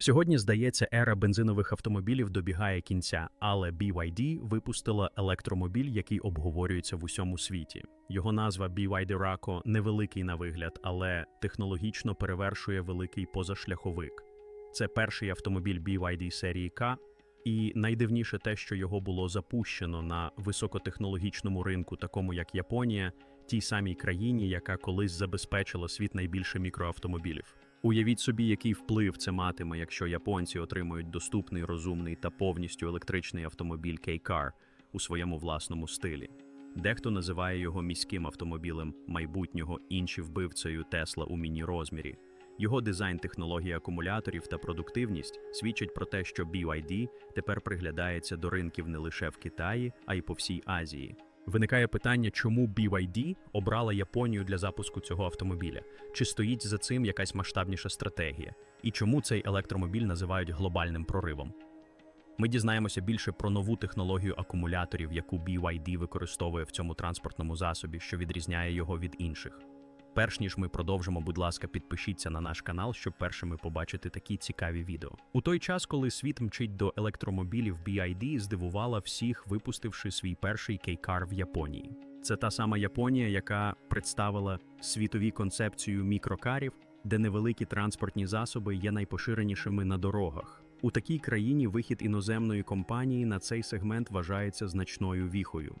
Сьогодні, здається, ера бензинових автомобілів добігає кінця, але BYD випустила електромобіль, який обговорюється в усьому світі. Його назва BYD Rako невеликий на вигляд, але технологічно перевершує великий позашляховик. Це перший автомобіль BYD серії К, і найдивніше те, що його було запущено на високотехнологічному ринку, такому як Японія, тій самій країні, яка колись забезпечила світ найбільше мікроавтомобілів. Уявіть собі, який вплив це матиме, якщо японці отримують доступний, розумний та повністю електричний автомобіль K-Car у своєму власному стилі. Дехто називає його міським автомобілем майбутнього, інші вбивцею Тесла у міні-розмірі. Його дизайн, технологія акумуляторів та продуктивність свідчать про те, що BYD тепер приглядається до ринків не лише в Китаї, а й по всій Азії. Виникає питання, чому BYD обрала Японію для запуску цього автомобіля? Чи стоїть за цим якась масштабніша стратегія? І чому цей електромобіль називають глобальним проривом? Ми дізнаємося більше про нову технологію акумуляторів, яку BYD використовує в цьому транспортному засобі, що відрізняє його від інших. Перш ніж ми продовжимо, будь ласка, підпишіться на наш канал, щоб першими побачити такі цікаві відео. У той час, коли світ мчить до електромобілів, BYD здивувала всіх, випустивши свій перший кейкар в Японії. Це та сама Японія, яка представила світові концепцію мікрокарів, де невеликі транспортні засоби є найпоширенішими на дорогах. У такій країні вихід іноземної компанії на цей сегмент вважається значною віхою.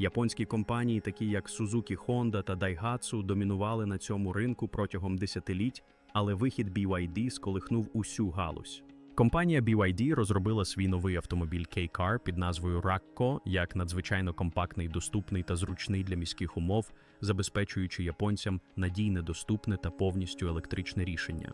Японські компанії, такі як Suzuki Honda та Daihatsu, домінували на цьому ринку протягом десятиліть, але вихід BYD сколихнув усю галузь. Компанія BYD розробила свій новий автомобіль K-Car під назвою Rakko як надзвичайно компактний, доступний та зручний для міських умов, забезпечуючи японцям надійне, доступне та повністю електричне рішення.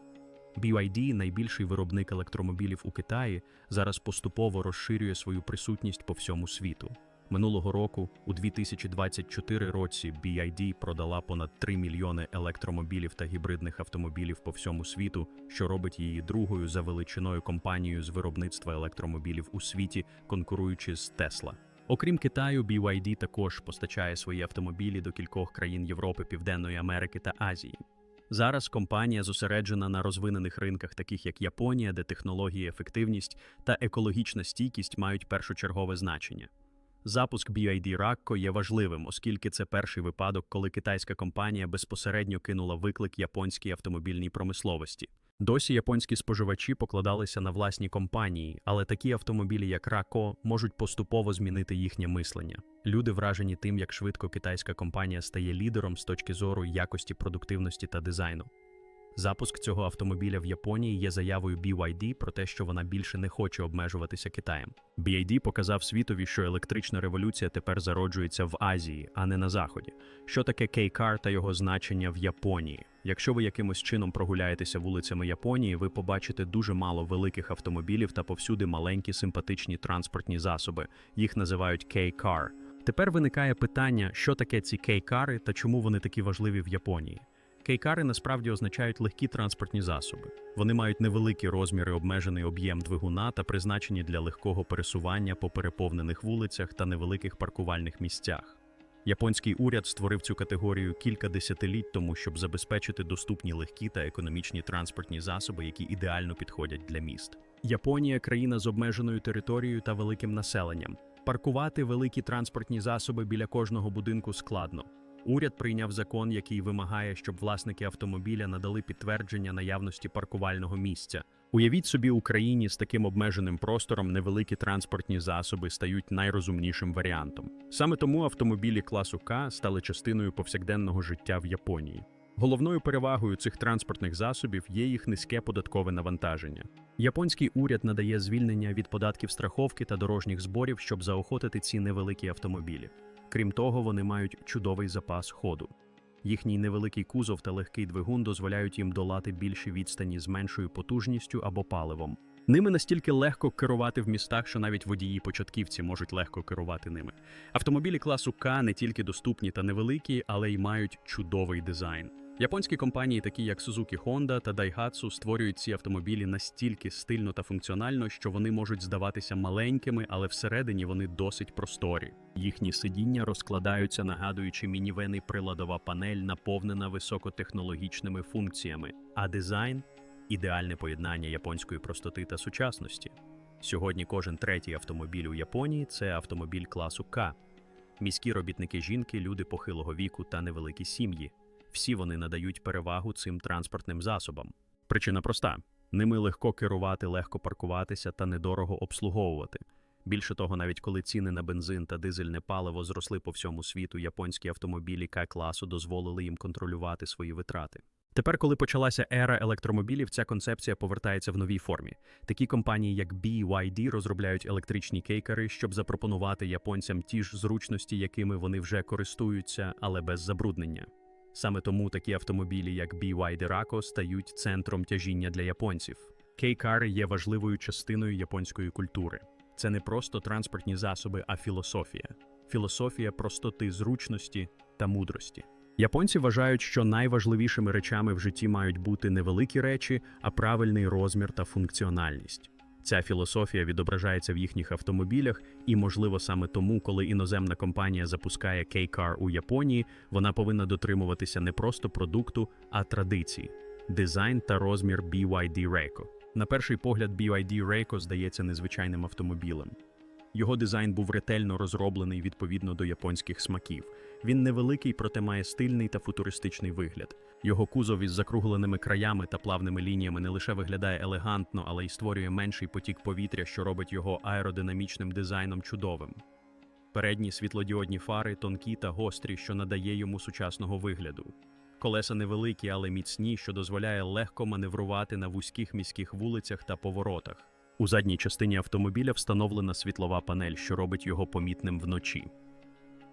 BYD, найбільший виробник електромобілів у Китаї, зараз поступово розширює свою присутність по всьому світу. Минулого року, у 2024 році, BYD продала понад 3 мільйони електромобілів та гібридних автомобілів по всьому світу, що робить її другою за величиною компанією з виробництва електромобілів у світі, конкуруючи з Tesla. Окрім Китаю, BYD також постачає свої автомобілі до кількох країн Європи, Південної Америки та Азії. Зараз компанія зосереджена на розвинених ринках, таких як Японія, де технології, ефективність та екологічна стійкість мають першочергове значення. Запуск BYD Rakko є важливим, оскільки це перший випадок, коли китайська компанія безпосередньо кинула виклик японській автомобільній промисловості. Досі японські споживачі покладалися на власні компанії, але такі автомобілі, як Rakko, можуть поступово змінити їхнє мислення. Люди вражені тим, як швидко китайська компанія стає лідером з точки зору якості, продуктивності та дизайну. Запуск цього автомобіля в Японії є заявою BYD про те, що вона більше не хоче обмежуватися Китаєм. BYD показав світові, що електрична революція тепер зароджується в Азії, а не на Заході. Що таке K-Car та його значення в Японії? Якщо ви якимось чином прогуляєтеся вулицями Японії, ви побачите дуже мало великих автомобілів та повсюди маленькі симпатичні транспортні засоби. Їх називають K-Car. Тепер виникає питання, що таке ці K-кари та чому вони такі важливі в Японії. Кейкари насправді означають легкі транспортні засоби. Вони мають невеликі розміри, обмежений об'єм двигуна та призначені для легкого пересування по переповнених вулицях та невеликих паркувальних місцях. Японський уряд створив цю категорію кілька десятиліть тому, щоб забезпечити доступні легкі та економічні транспортні засоби, які ідеально підходять для міст. Японія країна з обмеженою територією та великим населенням. Паркувати великі транспортні засоби біля кожного будинку складно. Уряд прийняв закон, який вимагає, щоб власники автомобіля надали підтвердження наявності паркувального місця. Уявіть собі, Україні з таким обмеженим простором невеликі транспортні засоби стають найрозумнішим варіантом. Саме тому автомобілі класу К стали частиною повсякденного життя в Японії. Головною перевагою цих транспортних засобів є їх низьке податкове навантаження. Японський уряд надає звільнення від податків страховки та дорожніх зборів, щоб заохотити ці невеликі автомобілі. Крім того, вони мають чудовий запас ходу. Їхній невеликий кузов та легкий двигун дозволяють їм долати більші відстані з меншою потужністю або паливом. Ними настільки легко керувати в містах, що навіть водії-початківці можуть легко керувати ними. Автомобілі класу К не тільки доступні та невеликі, але й мають чудовий дизайн. Японські компанії, такі як Suzuki Honda та Daihatsu, створюють ці автомобілі настільки стильно та функціонально, що вони можуть здаватися маленькими, але всередині вони досить просторі. Їхні сидіння розкладаються, нагадуючи мінівени приладова панель, наповнена високотехнологічними функціями, а дизайн ідеальне поєднання японської простоти та сучасності. Сьогодні кожен третій автомобіль у Японії це автомобіль класу К. Міські робітники жінки, люди похилого віку та невеликі сім'ї. Всі вони надають перевагу цим транспортним засобам. Причина проста: ними легко керувати, легко паркуватися та недорого обслуговувати. Більше того, навіть коли ціни на бензин та дизельне паливо зросли по всьому світу, японські автомобілі К-класу дозволили їм контролювати свої витрати. Тепер, коли почалася ера електромобілів, ця концепція повертається в новій формі. Такі компанії, як BYD, розробляють електричні кейкери, щоб запропонувати японцям ті ж зручності, якими вони вже користуються, але без забруднення. Саме тому такі автомобілі, як BYD Rako, стають центром тяжіння для японців. Кейкари є важливою частиною японської культури. Це не просто транспортні засоби, а філософія. Філософія простоти, зручності та мудрості. Японці вважають, що найважливішими речами в житті мають бути не великі речі, а правильний розмір та функціональність. Ця філософія відображається в їхніх автомобілях, і, можливо, саме тому, коли іноземна компанія запускає K-Car у Японії, вона повинна дотримуватися не просто продукту, а традиції дизайн та розмір BYD Reiko. На перший погляд, BYD Reiko здається незвичайним автомобілем. Його дизайн був ретельно розроблений відповідно до японських смаків. Він невеликий, проте має стильний та футуристичний вигляд. Його кузов із закругленими краями та плавними лініями не лише виглядає елегантно, але й створює менший потік повітря, що робить його аеродинамічним дизайном чудовим. Передні світлодіодні фари тонкі та гострі, що надає йому сучасного вигляду. Колеса невеликі, але міцні, що дозволяє легко маневрувати на вузьких міських вулицях та поворотах. У задній частині автомобіля встановлена світлова панель, що робить його помітним вночі.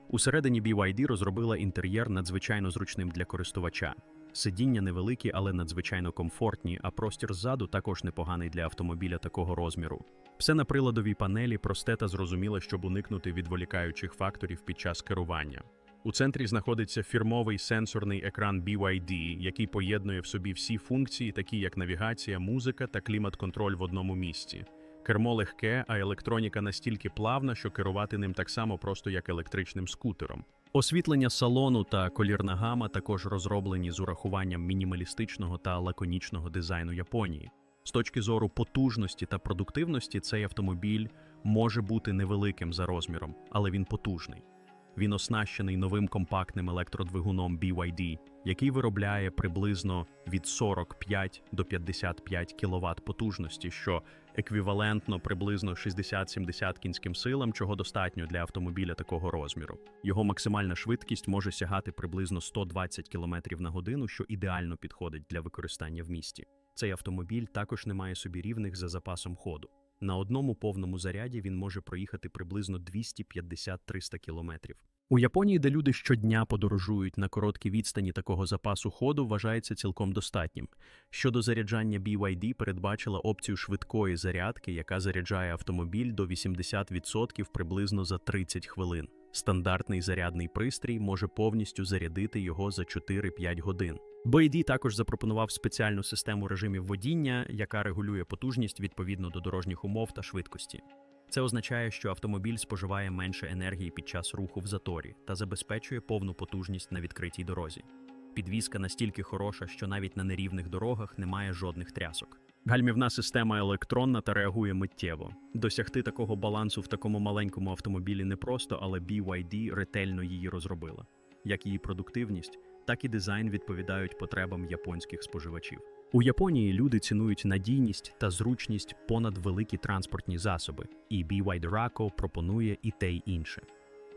Усередині BYD розробила інтер'єр надзвичайно зручним для користувача. Сидіння невеликі, але надзвичайно комфортні, а простір ззаду також непоганий для автомобіля такого розміру. Все на приладовій панелі просте та зрозуміле, щоб уникнути відволікаючих факторів під час керування. У центрі знаходиться фірмовий сенсорний екран BYD, який поєднує в собі всі функції, такі як навігація, музика та клімат-контроль в одному місці. Кермо легке, а електроніка настільки плавна, що керувати ним так само просто як електричним скутером. Освітлення салону та колірна гама також розроблені з урахуванням мінімалістичного та лаконічного дизайну Японії. З точки зору потужності та продуктивності, цей автомобіль може бути невеликим за розміром, але він потужний. Він оснащений новим компактним електродвигуном BYD, який виробляє приблизно від 45 до 55 кВт потужності, що еквівалентно приблизно 60-70 кінським силам, чого достатньо для автомобіля такого розміру. Його максимальна швидкість може сягати приблизно 120 км на годину, що ідеально підходить для використання в місті. Цей автомобіль також не має собі рівних за запасом ходу. На одному повному заряді він може проїхати приблизно 250-300 кілометрів. У Японії, де люди щодня подорожують на короткі відстані такого запасу ходу, вважається цілком достатнім. Щодо заряджання BYD передбачила опцію швидкої зарядки, яка заряджає автомобіль до 80% приблизно за 30 хвилин. Стандартний зарядний пристрій може повністю зарядити його за 4-5 годин. BYD також запропонував спеціальну систему режимів водіння, яка регулює потужність відповідно до дорожніх умов та швидкості. Це означає, що автомобіль споживає менше енергії під час руху в заторі та забезпечує повну потужність на відкритій дорозі. Підвізка настільки хороша, що навіть на нерівних дорогах немає жодних трясок. Гальмівна система електронна та реагує миттєво. Досягти такого балансу в такому маленькому автомобілі непросто, але BYD ретельно її розробила. Як її продуктивність, так і дизайн відповідають потребам японських споживачів. У Японії люди цінують надійність та зручність понад великі транспортні засоби, і BYD Rako пропонує і те й інше.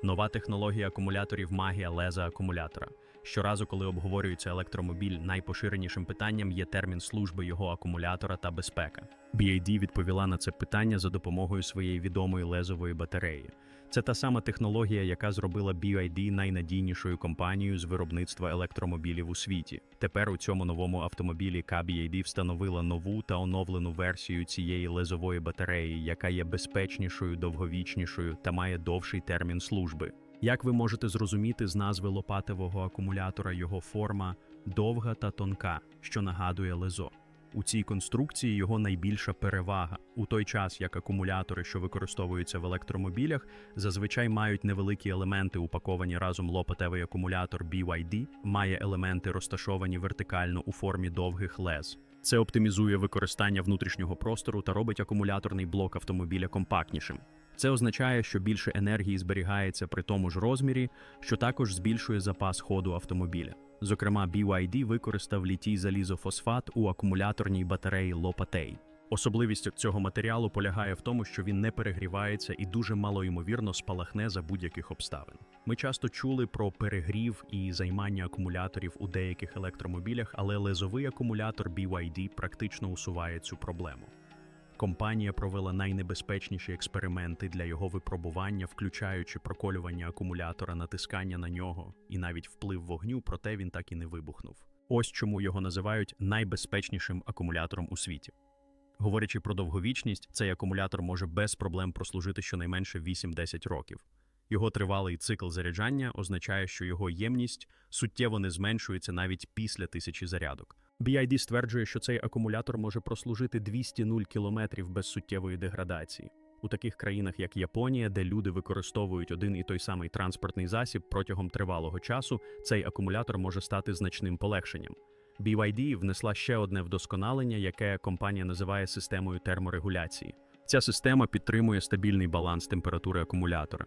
Нова технологія акумуляторів магія леза акумулятора. Щоразу, коли обговорюється електромобіль, найпоширенішим питанням є термін служби його акумулятора та безпека. BYD відповіла на це питання за допомогою своєї відомої лезової батареї. Це та сама технологія, яка зробила BYD найнадійнішою компанією з виробництва електромобілів у світі. Тепер у цьому новому автомобілі KBYD встановила нову та оновлену версію цієї лезової батареї, яка є безпечнішою, довговічнішою та має довший термін служби. Як ви можете зрозуміти з назви лопатевого акумулятора, його форма довга та тонка, що нагадує лезо. У цій конструкції його найбільша перевага, у той час як акумулятори, що використовуються в електромобілях, зазвичай мають невеликі елементи, упаковані разом лопатевий акумулятор BYD, має елементи розташовані вертикально у формі довгих лез. Це оптимізує використання внутрішнього простору та робить акумуляторний блок автомобіля компактнішим. Це означає, що більше енергії зберігається при тому ж розмірі, що також збільшує запас ходу автомобіля. Зокрема, BYD використав літій залізофосфат у акумуляторній батареї Лопатей. Особливість цього матеріалу полягає в тому, що він не перегрівається і дуже малоймовірно спалахне за будь-яких обставин. Ми часто чули про перегрів і займання акумуляторів у деяких електромобілях, але лезовий акумулятор BYD практично усуває цю проблему. Компанія провела найнебезпечніші експерименти для його випробування, включаючи проколювання акумулятора, натискання на нього і навіть вплив вогню, проте він так і не вибухнув. Ось чому його називають найбезпечнішим акумулятором у світі. Говорячи про довговічність, цей акумулятор може без проблем прослужити щонайменше 8-10 років. Його тривалий цикл заряджання означає, що його ємність суттєво не зменшується навіть після тисячі зарядок. BID стверджує, що цей акумулятор може прослужити 200 0 кілометрів без суттєвої деградації. У таких країнах, як Японія, де люди використовують один і той самий транспортний засіб протягом тривалого часу, цей акумулятор може стати значним полегшенням. BYD внесла ще одне вдосконалення, яке компанія називає системою терморегуляції. Ця система підтримує стабільний баланс температури акумулятора.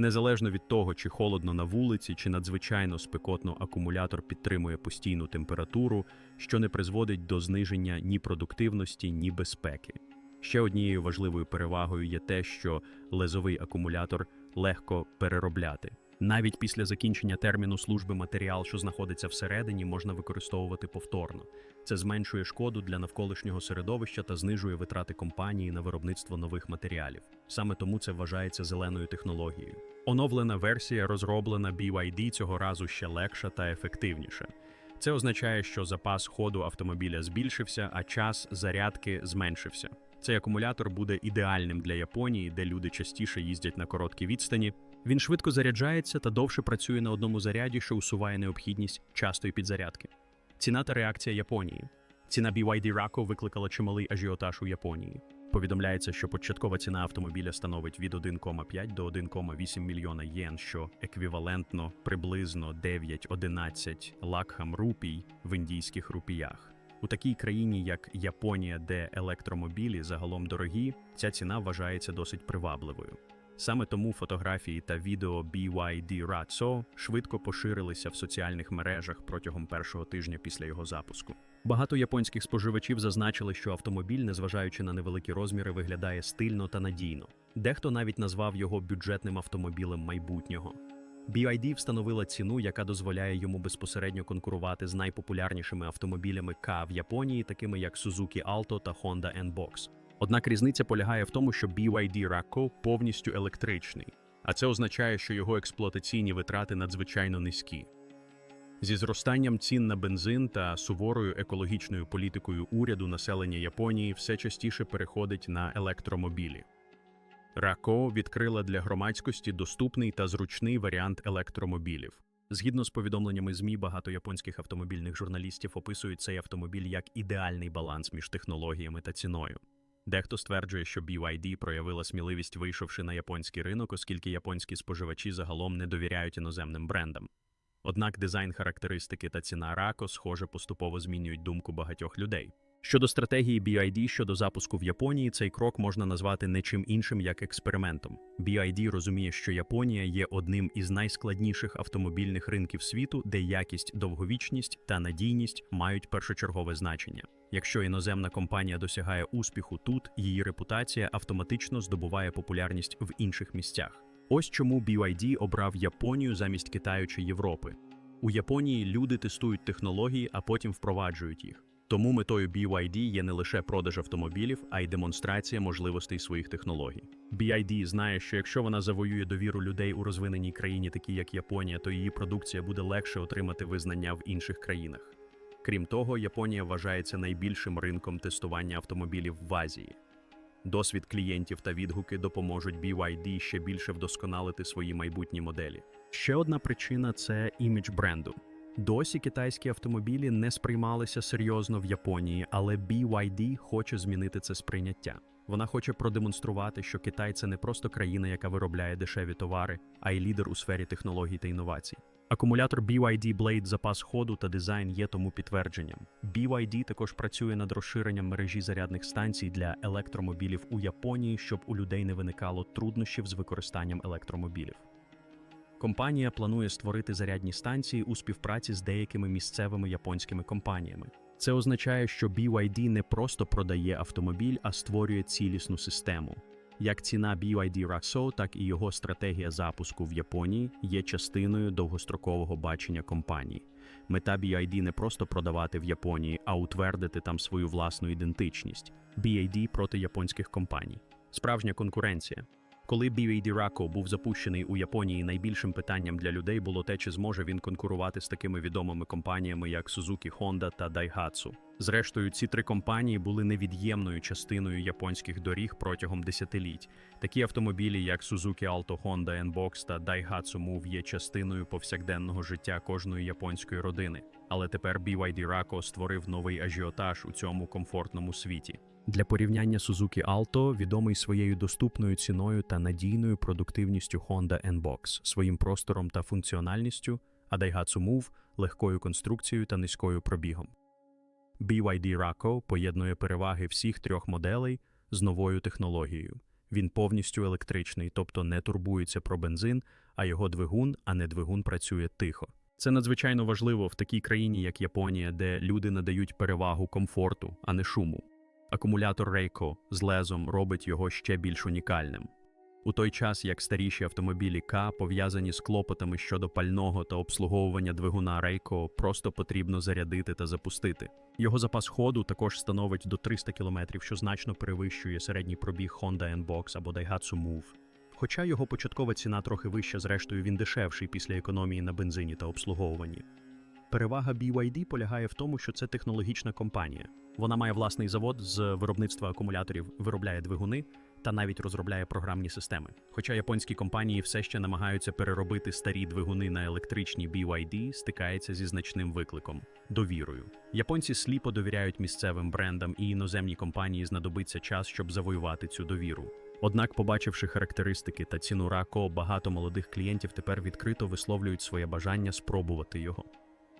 Незалежно від того, чи холодно на вулиці, чи надзвичайно спекотно акумулятор підтримує постійну температуру, що не призводить до зниження ні продуктивності, ні безпеки. Ще однією важливою перевагою є те, що лезовий акумулятор легко переробляти. Навіть після закінчення терміну служби матеріал, що знаходиться всередині, можна використовувати повторно. Це зменшує шкоду для навколишнього середовища та знижує витрати компанії на виробництво нових матеріалів. Саме тому це вважається зеленою технологією. Оновлена версія, розроблена BYD, цього разу ще легша та ефективніша. Це означає, що запас ходу автомобіля збільшився, а час зарядки зменшився. Цей акумулятор буде ідеальним для Японії, де люди частіше їздять на короткі відстані. Він швидко заряджається та довше працює на одному заряді, що усуває необхідність частої підзарядки. Ціна та реакція Японії. Ціна BYD Rako викликала чималий ажіотаж у Японії. Повідомляється, що початкова ціна автомобіля становить від 1,5 до 1,8 мільйона єн, що еквівалентно приблизно 9-11 лакхам рупій в індійських рупіях. У такій країні, як Японія, де електромобілі загалом дорогі, ця ціна вважається досить привабливою. Саме тому фотографії та відео BYD Ratso швидко поширилися в соціальних мережах протягом першого тижня після його запуску. Багато японських споживачів зазначили, що автомобіль, незважаючи на невеликі розміри, виглядає стильно та надійно. Дехто навіть назвав його бюджетним автомобілем майбутнього. BYD встановила ціну, яка дозволяє йому безпосередньо конкурувати з найпопулярнішими автомобілями К в Японії, такими як Suzuki Alto та Honda N-Box. Однак різниця полягає в тому, що BYD Rako повністю електричний, а це означає, що його експлуатаційні витрати надзвичайно низькі. Зі зростанням цін на бензин та суворою екологічною політикою уряду населення Японії все частіше переходить на електромобілі. Рако відкрила для громадськості доступний та зручний варіант електромобілів. Згідно з повідомленнями ЗМІ, багато японських автомобільних журналістів описують цей автомобіль як ідеальний баланс між технологіями та ціною. Дехто стверджує, що BYD проявила сміливість, вийшовши на японський ринок, оскільки японські споживачі загалом не довіряють іноземним брендам. Однак дизайн характеристики та ціна рако, схоже, поступово змінюють думку багатьох людей. Щодо стратегії BYD щодо запуску в Японії, цей крок можна назвати не чим іншим як експериментом. BYD розуміє, що Японія є одним із найскладніших автомобільних ринків світу, де якість, довговічність та надійність мають першочергове значення. Якщо іноземна компанія досягає успіху тут, її репутація автоматично здобуває популярність в інших місцях. Ось чому BYD обрав Японію замість Китаю чи Європи. У Японії люди тестують технології, а потім впроваджують їх. Тому метою BYD є не лише продаж автомобілів, а й демонстрація можливостей своїх технологій. BYD знає, що якщо вона завоює довіру людей у розвиненій країні, такій як Японія, то її продукція буде легше отримати визнання в інших країнах. Крім того, Японія вважається найбільшим ринком тестування автомобілів в Азії. Досвід клієнтів та відгуки допоможуть BYD ще більше вдосконалити свої майбутні моделі. Ще одна причина це імідж бренду. Досі китайські автомобілі не сприймалися серйозно в Японії, але BYD хоче змінити це сприйняття. Вона хоче продемонструвати, що Китай це не просто країна, яка виробляє дешеві товари, а й лідер у сфері технологій та інновацій. Акумулятор BYD Blade запас ходу та дизайн є тому підтвердженням. BYD також працює над розширенням мережі зарядних станцій для електромобілів у Японії, щоб у людей не виникало труднощів з використанням електромобілів. Компанія планує створити зарядні станції у співпраці з деякими місцевими японськими компаніями. Це означає, що BYD не просто продає автомобіль, а створює цілісну систему. Як ціна BYD Raxo, так і його стратегія запуску в Японії є частиною довгострокового бачення компанії. Мета BYD не просто продавати в Японії, а утвердити там свою власну ідентичність. BYD проти японських компаній. Справжня конкуренція. Коли BYD Raco був запущений у Японії, найбільшим питанням для людей було те, чи зможе він конкурувати з такими відомими компаніями, як Suzuki, Honda та Daihatsu. Зрештою, ці три компанії були невід'ємною частиною японських доріг протягом десятиліть. Такі автомобілі, як Suzuki Alto, Honda N-Box та Daihatsu Move є частиною повсякденного життя кожної японської родини. Але тепер BYD Raco створив новий ажіотаж у цьому комфортному світі. Для порівняння Suzuki Alto відомий своєю доступною ціною та надійною продуктивністю Honda N-Box, своїм простором та функціональністю, а Daihatsu Move – легкою конструкцією та низькою пробігом. BYD Raco поєднує переваги всіх трьох моделей з новою технологією. Він повністю електричний, тобто не турбується про бензин, а його двигун, а не двигун працює тихо. Це надзвичайно важливо в такій країні, як Японія, де люди надають перевагу комфорту, а не шуму. Акумулятор Rayco з лезом робить його ще більш унікальним. У той час як старіші автомобілі К пов'язані з клопотами щодо пального та обслуговування двигуна Rayco просто потрібно зарядити та запустити. Його запас ходу також становить до 300 км, що значно перевищує середній пробіг Honda N-Box або Daihatsu Move. Хоча його початкова ціна трохи вища, зрештою він дешевший після економії на бензині та обслуговуванні. Перевага BYD полягає в тому, що це технологічна компанія. Вона має власний завод з виробництва акумуляторів, виробляє двигуни та навіть розробляє програмні системи. Хоча японські компанії все ще намагаються переробити старі двигуни на електричні BYD, стикається зі значним викликом довірою. Японці сліпо довіряють місцевим брендам, і іноземні компанії знадобиться час, щоб завоювати цю довіру. Однак, побачивши характеристики та ціну РАКО, багато молодих клієнтів тепер відкрито висловлюють своє бажання спробувати його.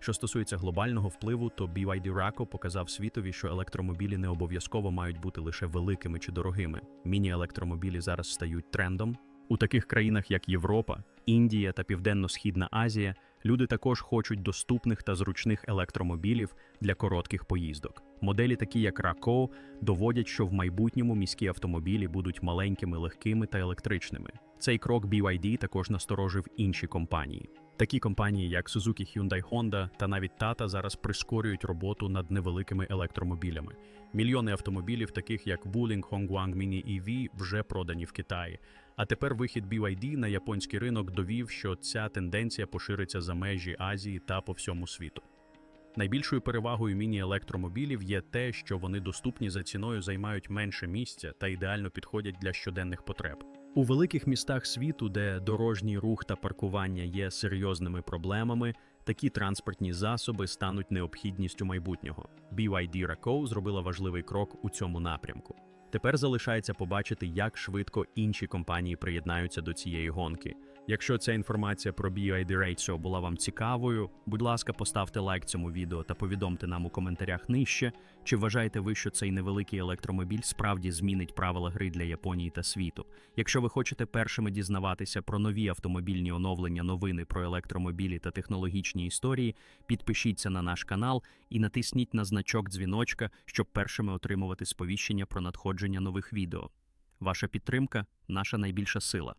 Що стосується глобального впливу, то BYD Raco показав світові, що електромобілі не обов'язково мають бути лише великими чи дорогими. Міні-електромобілі зараз стають трендом. У таких країнах, як Європа, Індія та Південно-Східна Азія, люди також хочуть доступних та зручних електромобілів для коротких поїздок. Моделі, такі як Raco, доводять, що в майбутньому міські автомобілі будуть маленькими, легкими та електричними. Цей крок BYD також насторожив інші компанії. Такі компанії, як Suzuki, Hyundai, Honda та навіть Tata зараз прискорюють роботу над невеликими електромобілями. Мільйони автомобілів, таких як Wuling, Hongguang Mini EV, вже продані в Китаї. А тепер вихід BYD на японський ринок довів, що ця тенденція пошириться за межі Азії та по всьому світу. Найбільшою перевагою міні-електромобілів є те, що вони доступні за ціною, займають менше місця та ідеально підходять для щоденних потреб. У великих містах світу, де дорожній рух та паркування є серйозними проблемами, такі транспортні засоби стануть необхідністю майбутнього. BYD Raco зробила важливий крок у цьому напрямку. Тепер залишається побачити, як швидко інші компанії приєднаються до цієї гонки. Якщо ця інформація про BYD Ratio була вам цікавою, будь ласка, поставте лайк цьому відео та повідомте нам у коментарях нижче, чи вважаєте ви, що цей невеликий електромобіль справді змінить правила гри для Японії та світу. Якщо ви хочете першими дізнаватися про нові автомобільні оновлення, новини про електромобілі та технологічні історії, підпишіться на наш канал і натисніть на значок дзвіночка, щоб першими отримувати сповіщення про надходження нових відео. Ваша підтримка наша найбільша сила.